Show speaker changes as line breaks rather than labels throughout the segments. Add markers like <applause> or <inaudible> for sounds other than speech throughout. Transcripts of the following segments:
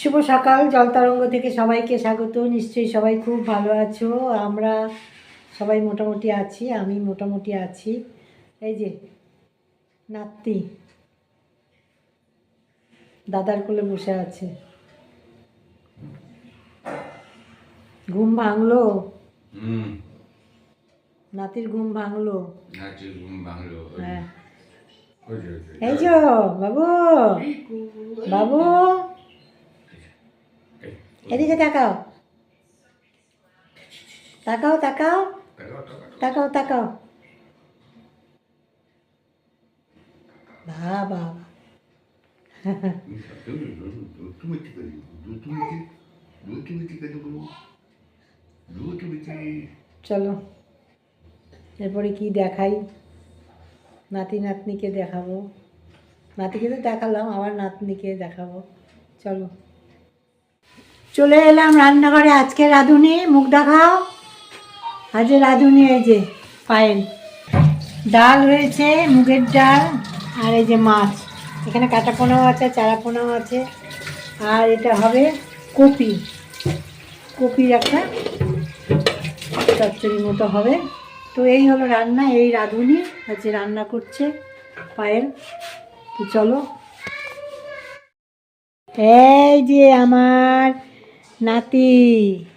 শুভ সকাল জলতরঙ্গ থেকে সবাইকে স্বাগত। নিশ্চয়ই সবাই খুব ভালো আছো। আমরা সবাই মোটামুটি আছি আমি মোটামুটি আছি। এই যে নাতি দাদার কোলে বসে আছে। ঘুম ভাঙলো? নাতির ঘুম ভাঙলো?
নাচে ঘুম ভাঙলো
হ্যাঁ। এই যে বাবু বাবু। এদিকে তাকাও। তাকাও তাকাও।
তাকাও, তাকাও।
বাবা? চলো এরপরে কি দেখাই? নাতি নাতনিকে দেখাবো। নাতিকে তো দেখালাম আবার নাতনিকে দেখাবো। চলো। চলে এলাম রান্নাঘরে। আজকে রাঁধুনি মুখ দেখাও আজ রাঁধুনি এই যে, পায়েল। ডাল হয়েছে মুগের ডাল আর এই যে মাছ। এখানে কাটা পোনাও আছে চারা পোনাও আছে। আর এটা হবে কপি। কপির একটা চচ্চড়ির মতো হবে। তো এই হলো রান্না, এই রাঁধুনি আজকে রান্না করছে পায়েল। তো চলো। এই যে আমার নাতি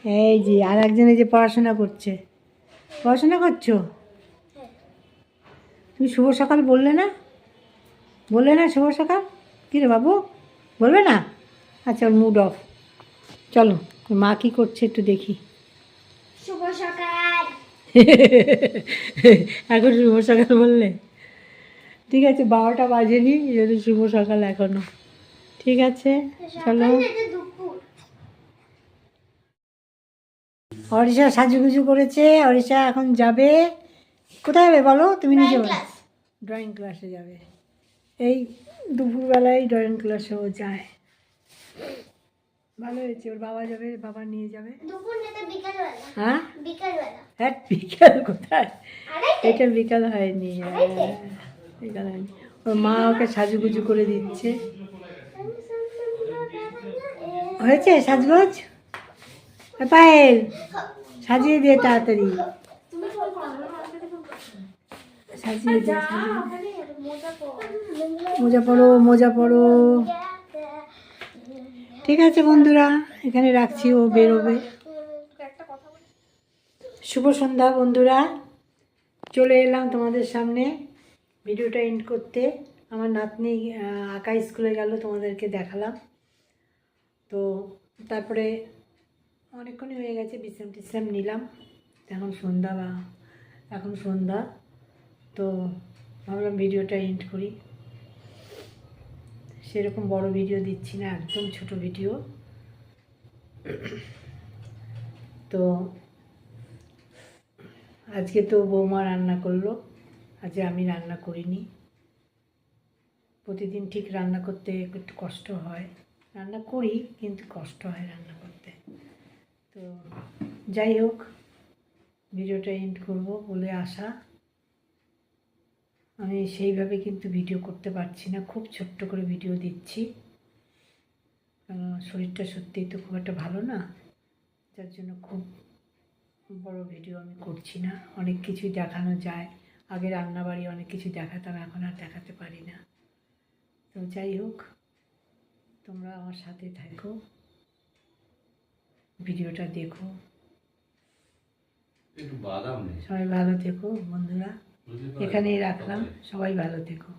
এই যে আর একজন এই যে পড়াশোনা করছে। পড়াশোনা করছ? তুমি শুভ সকাল বললে না? বললে না শুভ সকাল? কী রে বাবু? বলবে না? আচ্ছা মুড অফ চলো মা কী করছে একটু দেখি।
শুভ সকাল। <laughs>
এখন শুভ সকাল বললে? ঠিক আছে বারোটা বাজেনি যদি শুভ সকাল এখনও। ঠিক আছে চলো। অরিষা সাজুগুজু করেছে অরিষা এখন যাবে। কোথায় যাবে বলো? তুমি নিজে বলো। ড্রয়িং ক্লাসে যাবে। এই দুপুরবেলায় ড্রয়িং ক্লাসে ও যায়। ভালো হয়েছে ওর বাবা যাবে বাবা নিয়ে যাবে। হ্যাঁ? হ্যাঁ বিকাল কোথায়? এটা বিকাল হয়নি হ্যাঁ, বিকাল হয়নি। ওর মা ওকে সাজুগুজু করে দিচ্ছে। হয়েছে সাজগোজ পায়েল সাজিয়ে দে তাড়াতাড়ি। সাজিয়ে দে
মোজা
পড়ো মোজা পড়ো। ঠিক আছে বন্ধুরা এখানে রাখছি ও বেরোবে। শুভ সন্ধ্যা বন্ধুরা। চলে এলাম তোমাদের সামনে ভিডিওটা এন্ড করতে। আমার নাতনি আঁকা স্কুলে গেল তোমাদেরকে দেখালাম। তো তারপরে অনেকক্ষণই হয়ে গেছে, বিশ্রাম টিশ্রাম নিলাম। এখন সন্ধ্যা বা, এখন সন্ধ্যা। তো ভাবলাম ভিডিওটা এন্ড করি। সেরকম বড় ভিডিও দিচ্ছি না, একদম ছোট ভিডিও। তো আজকে তো বৌমা রান্না করল, আজকে আমি রান্না করিনি। প্রতিদিন ঠিক রান্না করতে একটু কষ্ট হয়। রান্না করি, কিন্তু কষ্ট হয় রান্না করতে। তো যাই হোক, ভিডিওটা এন্ড করব বলে আসা আমি সেইভাবে কিন্তু ভিডিও করতে পারছি না, খুব ছোট্ট করে ভিডিও দিচ্ছি। কারণ শরীরটা সত্যিই তো খুব একটা ভালো না, যার জন্য খুব বড় ভিডিও আমি করছি না। অনেক কিছুই দেখানো যায়, আগে রান্নাবাড়ি অনেক কিছু দেখাতাম, এখন আর দেখাতে পারি না। তো যাই হোক, তোমরা আমার সাথে থাকো। ভিডিওটা দেখো।
একটু বাদাম নেই
সবাই ভালো থেকো বন্ধুরা। এখানেই রাখলাম। সবাই ভালো থেকো।